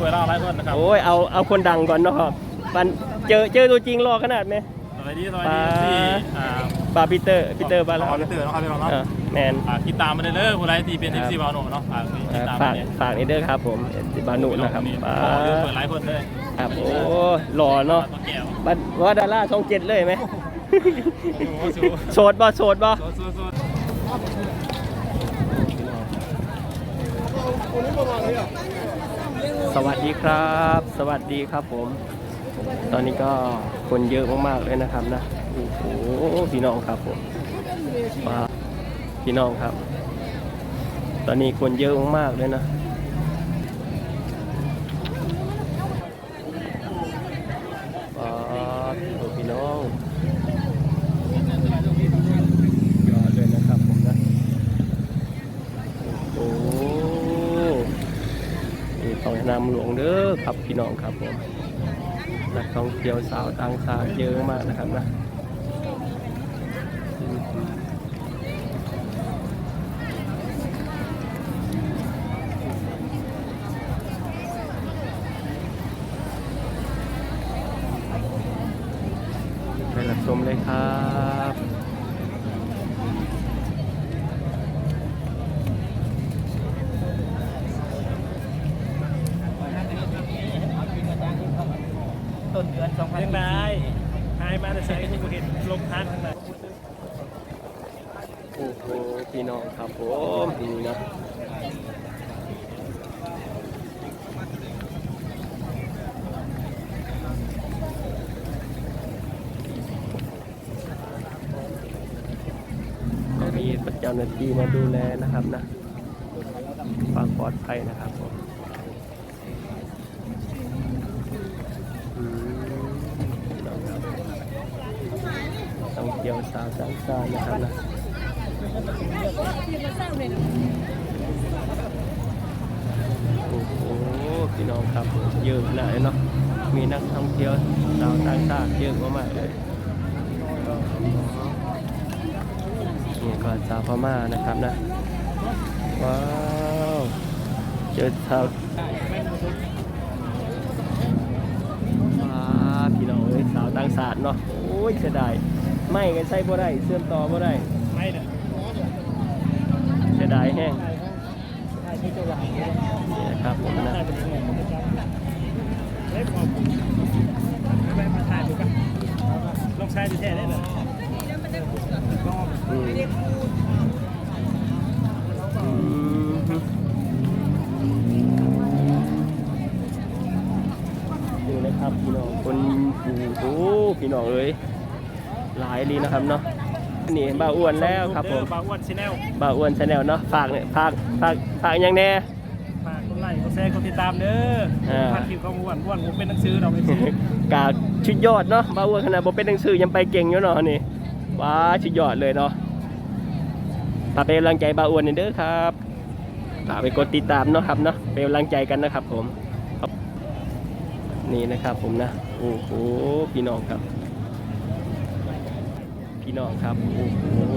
คุยเล่าหลายคนนะครับโอ้ยเอาเอาคนดังก่อนเนาะครับมันเจอเจอตัวจริงรอขนาดไหมสวัสดีสวัสดีที่อ่าบาร์ปีเตอร์ปีเตอร์บาร์ขอพีเตอร์นะครับพี่น้องเนาะเออแมนอ่าติดตามมาได้เลยผู้ใดที่เป็นครัเอบฟซีบาโนเนาะฝากติดตามฝากเนี่ยฝากนี่เด้อครับผมบานุนะครับมีอ่าขอเยอะเปิดหลายคนเลยครับโอ้หล่อเนาะตัวแก้วบัดว่าดาราช่องเจ็ดเลยไหมโอ้โหสู้โสดบ่โสดบ่สู้สู้สู้ สวัสดีครับ สวัสดีครับผม ตอนนี้ก็คนเยอะมากๆเลยนะครับนะโอ้โหพี่น้องครับผมมาพี่น้องครับ ตอนนี้คนเยอะมากๆเลยนะว้าวพี่น้องยอดเลยนะครับผมนะโอ้โห นี่ต้องนำ หลวงเด้อครับพี่น้องครับผมนักท่องเที่ยวสาวต่างชาติเยอะมากนะครับนะไปรับชมเลยครับ ต้นเดือน2,000ยังได้หายมาแต่ใช้ที่กูเห็นลงพันทั้งนั้นโอ้โหพี่น้องครับผมนี่นะก็มีเจ้าหน้าที่มาดูแลนะครับนะความปลอดภัยนะครับผมอืมพี่น้องครับต้อง เที่ยวสาวสังสารนะครับนะโอ้โหพี่น้องครับเยอะขนาดนี้เนาะมีนักท่องเที่ยวชาวต่างชาติเยอะมากๆเลยนี่ก็ชาวพม่านะครับนะว้าวเจอชาวว้าพี่น้องเอ้ยสาวต่างชาติเนาะโอ้ยเสียดาย ไม่กันใส่บ่ได้เชื่อมต่อบ่ได้ไม่เนี่ยเสียดายแห้งใช่ที่จะหวังนี่นะครับผมนะใช่เป็นงงผมจะจำเฮ้ยผมไปมาถ่ายดูนลองใช้ดูแท้ได้เลยดูนะครับพี่น้องคนโอ้โหพี่น้องเอ้ย หลายลีนะครับเนาะนี่บ่าวอ้วนแล้วครับผมบาอ้วนชแนลบ่าวอ้วนชาแนลเนาะฝากเนี่ยฝากฝากฝากยังแน่ฝากกดไลค์กดแชร์กดติดตามเด้ออ่าพันคลิปของอ้วนอ้วนผมเป็นหนังสือเราไม่ซื้อกาชุดยอดเนาะบ่าวอ้วนขนาดบ่เป็นหนังสือยังไปเก่งอยู่เนาะนี่ว้าชุดยอดเลยเนาะฝากเป็นกำลังใจบ่าวอ้วนหน่อยเด้อครับฝากไปกดติดตามเนาะครับเนาะเป็นกำลังใจกันนะครับผมนี่นะครับผมนะโอ้โหพี่น้องครับ พี่น้องครับโอ้โห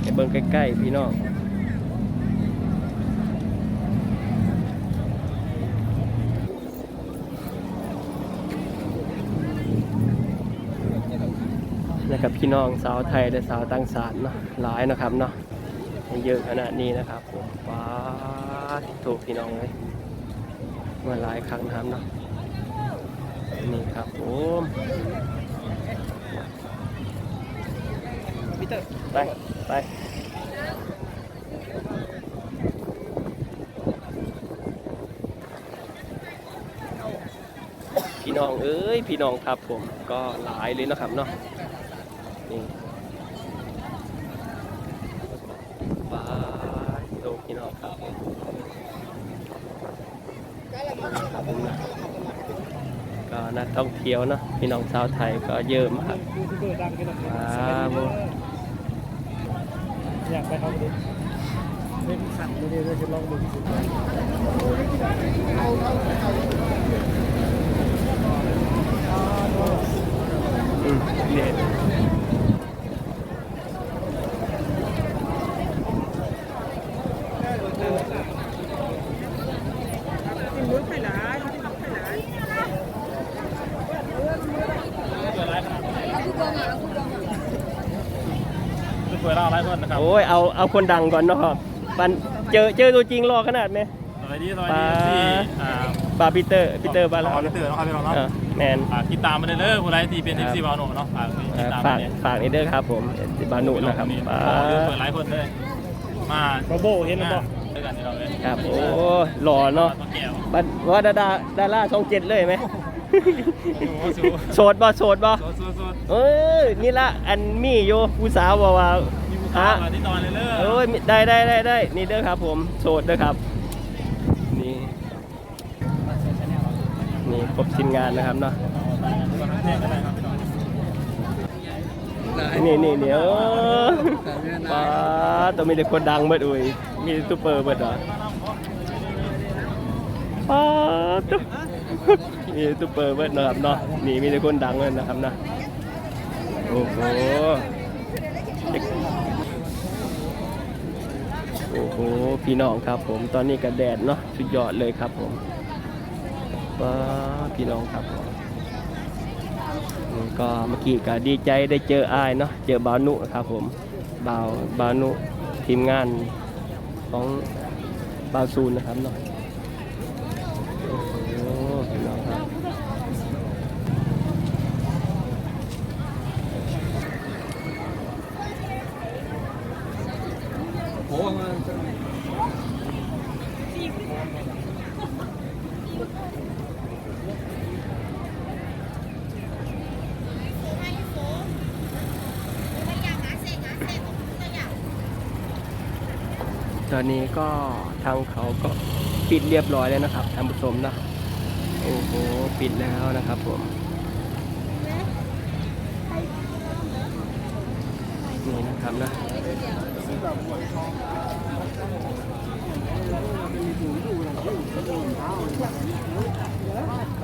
ไปเบิ่งใกล้ๆพี่น้องนะครับพี่น้องสาวไทยและสาวต่างชาติเนาะหลายนะครับเนาะเยอะขนาดนี้นะครับผมว้าถูกพี่น้องเลยมาหลายครั้งนะครับเนาะนี่ครับผม ไป ไปพี่น้องเอ้ยพี่น้องครับผมก็หลายเลยนะครับเนาะนี่ปลาโตพี่น้องครับก็นักท่องเที่ยวเนาะพี่น้องชาวไทยก็เยอะมากยูทูบเบอร์ดังกันนะครับ อยากไปเขาดูเล่นสั่นดูดิเลยจะลองดูที่สุดอืมเนี่ย ครับ โอ้ยเอาเอาคนดังก่อนเนาะปันเจอเจอตัวจริงรอขนาดไหม สวัสดีสวัสดีที่อ่าบาร์ปีเตอร์ปีเตอร์บาร์ขอพีเตอร์นะครับพี่น้องเนาะเออแมนอ่าติดตามมาได้เลยผู้ใดที่เป็นครั FC บบาโนเนาะฝากติเอ่ดอตามฝากเนี่ยฝากนี่เด้อครับผมบานุนะครับนี่บาเยอะเปิดหลายคนเลยมาโรโบเห็นแล้วบ่ด้วยกันที่เราเลยครับโอ้หล่อเนาะตัวแก้วบัดว่าดาดาดาราช่องเจ็ดเลยไหมโอ้โหสู้โสดบ่โสดบ่สู้สู้สู้เอ้ยนี่ละอันมีอยู่ผู้สาวบอกว่า มีผู้ค้ามาที่นอนเลยเลยเอ้ยมีได้ได้ได้ได้นี่เด้อครับ ผมโสดเด้อครับ นี่นี่ครบชิ้นงานนะครับเนาะนี่นี่เดี๋ยวป้าต้องมีแต่คนดังเบิดอุ้ยมีซูเปอร์เบิดเหรอป้าตุ๊มีซูเปอร์เบิดเนาะครับเนาะนี่มีแต่คนดังเลยนะครับนะโอ้โห โอ้โหพี่น้องครับผมตอนนี้กระแดดเนาะสุดยอดเลยครับผมป้าพี่น้องครับผมอืมก็เมื่อกี้ก็ดีใจได้เจออายเนาะเจอบาวนุครับผมบาวบาวนุทีมงานของบาวซูนนะครับเนาะ โอ้โห พี่น้องครับ ตอนนี้ก็ทางเขาก็ปิดเรียบร้อยแล้วนะครับท่านผู้ชมนะ โอ้โห ปิดแล้วนะครับผมนี่นะครับนะ ก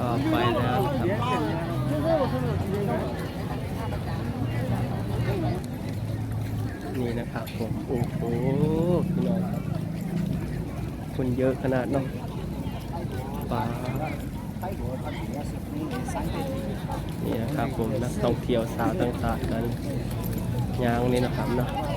็ไปแล้วนะครับนี่นะครับผมโอ้โหพี่น้องคนเยอะขนาดเนาะปลานี่นะครับผมนักท่องเที่ยวสาวต่างๆกันยางนี่นะครับเนาะ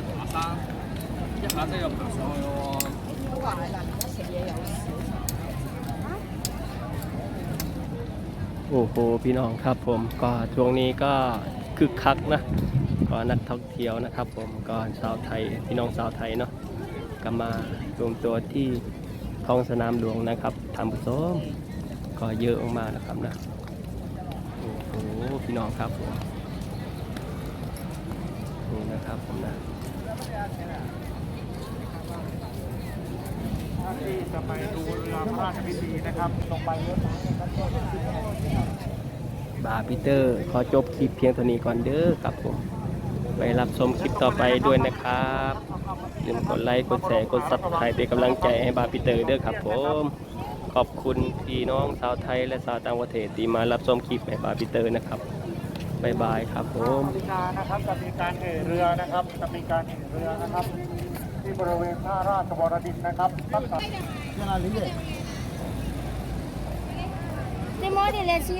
哋爬山，一下真系爬上去喎。 โอ้โหพี่น้องครับผมก็ช่วงนี้ก็คึกคักนะก็นักท่องเที่ยวนะครับ ผมก็ชาวไทยพี่น้องชาวไทยเนาะก็มารวมตัวที่ท้องสนามหลวงนะครับทำผู้ชมก็เยอะมากๆนะครับนะโอ้โหพี่น้องครับผมนี่นะครับผมนะ ที่จะไปดูเรือพระราชพิธีนะครับลงไปรถน้ำนะครับบาร์พีเตอร์ ขอจบคลิปเพียงเท่านี้ก่อนเด้อครับผม ไปรับชมคลิปต่อไปด้วยนะครับอย่าลืมกดไลค์กดแชร์กดซับสไครต์เป็นกำลังใจให้บาร์พีเตอร์เด้อครับผม ขอบคุณพี่น้องชาวไทยและชาวต่างประเทศที่มารับชมคลิปให้บาร์พีเตอร์นะครับ บายบายครับผมนาฬิการนะครับจะมีการเหเรือนะครับจะมีการเหเรือนะครับ ที่บริเวณท่าราชบรดินนะครับตั้งแต่ในโมเดลเลชี